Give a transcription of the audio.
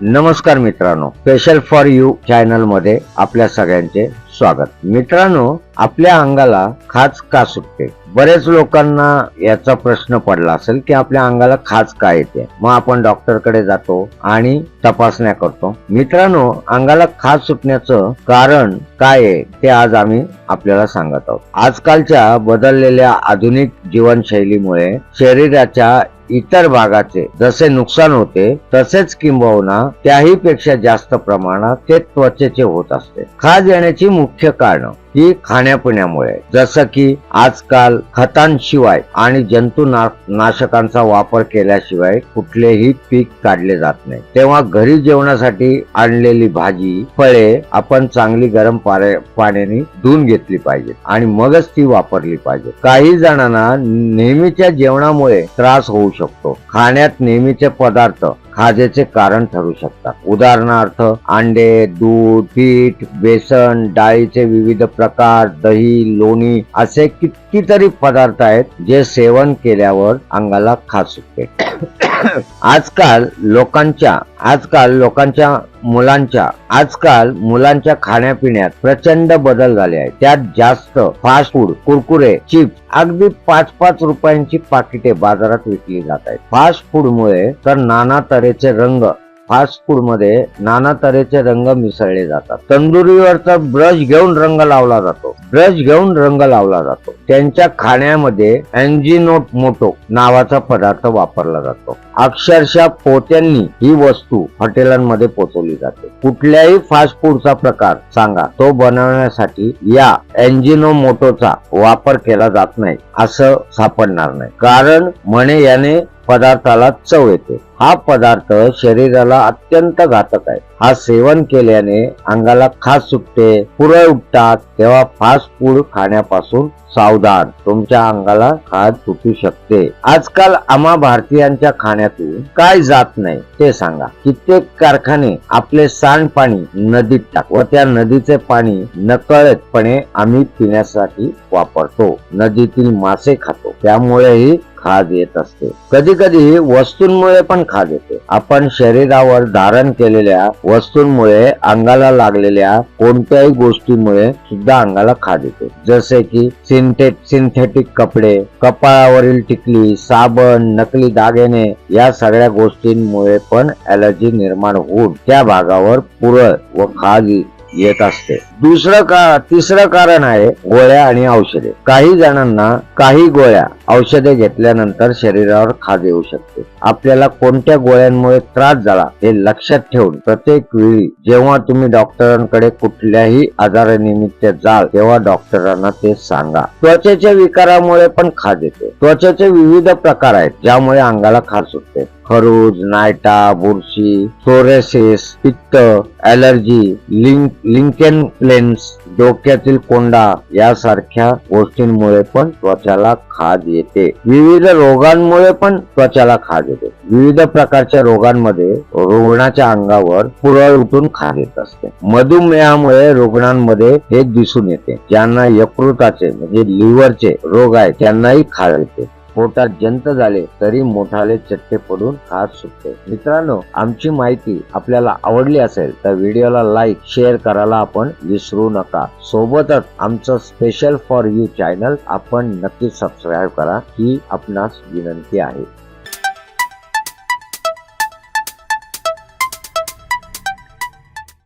नमस्कार मित्रांनो special for you चॅनलमध्ये आपल्या सगळ्यांचे स्वागत. मित्रांनो आपल्या अंगाला खाज का सुटते? बरेच लोकांना याचा प्रश्न पडला असेल की आपल्या अंगाला खाज का येते? मग आपण डॉक्टरकडे जातो आणि तपासण्या करतो. मित्रांनो अंगाला खाज सुटण्याचं कारण काय आहे ते आज आम्ही आपल्याला सांगत आहोत. आजकालच्या बदललेल्या आधुनिक जीवनशैलीमुळे शरीराच्या इतर भागाचे जसे नुकसान होते तसेच किंबहुना त्याही पेक्षा जास्त प्रमाणात ते त्वचेचे होत असते. खाज येण्याची मुख्य कारण. ही खाण्यापिण्यामुळे. जसं की आजकाल खतांशिवाय आणि जंतुनाशकांचा वापर केल्याशिवाय कुठलेही पीक काढले जात नाही. तेव्हा घरी जेवणासाठी आणलेली भाजी फळे आपण चांगली गरम पाण्याने धुवून घेतली पाहिजे आणि मगच ती वापरली पाहिजे काही जणांना नेहमीच्या जेवणामुळे त्रास होऊ शकतो. खाण्यात नेहमीचे पदार्थ खाजेचे कारण ठरू शकतात. उदाहरणार्थ अंडे दूध पीठ बेसन डाळीचे विविध प्रकार दही लोणी असे कितीतरी पदार्थ आहेत जे सेवन केल्यावर अंगाला खास सुटते. आजकाल लोकांच्या आजकाल लोकांच्या मुलांच्या आजकाल मुलांच्या खाण्यापिण्यात प्रचंड बदल झाले आहेत. त्यात जास्त फास्ट फूड कुरकुरे चिप्स अगदी पाच पाच रुपयांची पाकिटे बाजारात विकली जात आहेत. फास्ट फूड मुळे तर नाना तऱ्हेचे रंग फास्ट फूडमध्ये नाना तऱ्हेचे रंग मिसळले जातात. तंदुरीवरचा ब्रश घेऊन रंग लावला जातो. ब्रश घेऊन रंग लावला जातो. त्यांच्या खाण्यामध्ये अँजिनोट मोटो नावाचा पदार्थ वापरला जातो. अक्षरशः पोत्यांनी ही वस्तू हॉटेलांमध्ये पोचवली जाते. कुठल्याही फास्ट फूडचा प्रकार सांगा. तो बनवण्यासाठी या अँजिनो मोटोचा वापर केला जात नाही असं सापडणार नाही. कारण म्हणे याने पदार्थाला चव येते. हा पदार्थ शरीराला अत्यंत घातक आहे. हा सेवन केल्याने अंगाला खास सुटते पुरळ उठतात तेव्हा फास्ट फूड खाण्यापासून सावधान. तुमच्या अंगाला खाज सुटू शकते. आजकाल आम्हा भारतीयांच्या खाण्यातून काय जात नाही ते सांगा. कित्येक कारखाने आपले सांडपाणी नदीत टाक व त्या नदीचे पाणी नकळतपणे आम्ही पिण्यासाठी वापरतो. नदीतील मासे खातो. त्यामुळेही खाज येत असते. कधी कधी वस्तूंमुळे पण खाज येते. आपण शरीरावर धारण केलेल्या वस्तूंमुळे अंगाला लागलेल्या कोणत्याही गोष्टीमुळे सुद्धा अंगाला खाज येते. जसे की सिंथेट सिंथेटिक कपडे कपाळावरील टिकली साबण नकली दागिने या सगळ्या गोष्टींमुळे पण अलर्जी निर्माण होऊन त्या भागावर पुरळ व खाज येत असते. दुसरं का तिसरं कारण आहे गोळ्या आणि औषधे. काही जणांना काही गोळ्या औषधे घेतल्यानंतर शरीरावर खाज येऊ शकते. आपल्याला कोणत्या गोळ्यांमुळे त्रास झाला हे लक्षात ठेवून प्रत्येक वेळी जेव्हा तुम्ही डॉक्टरांकडे कुठल्याही आजारानिमित्त जाल तेव्हा डॉक्टरांना ते सांगा. त्वचेच्या विकारामुळे पण खाज येते. त्वचेचे विविध प्रकार आहेत ज्यामुळे अंगाला खाज सुटते. खरूज नायटा बुरशी सोरेसिस पित्त ऍलर्जी लिंक लिंकेन प्लेन्स डोक्यातील कोंडा यासारख्या गोष्टींमुळे पण त्वचाला खाज येते. विविध रोगांमुळे पण त्वचाला खाज येते. विविध प्रकारच्या रोगांमध्ये रुग्णाच्या अंगावर पुरळ उठून खाज येत असते. मधुमेहामुळे रुग्णांमध्ये हे दिसून येते. ज्यांना यकृताचे म्हणजे लिव्हरचे रोग आहे त्यांनाही खाज येते. पोटात जंत झाले तरी मोठाले चट्टे पडून हात सुटते मित्रांनो आमची माहिती आपल्याला आवडली असेल तर व्हिडिओला लाईक शेअर करायला आपण विसरू नका. सोबतच आमचं स्पेशल फॉर यू चॅनल आपण नक्की सबस्क्राईब करा ही आपणास विनंती आहे.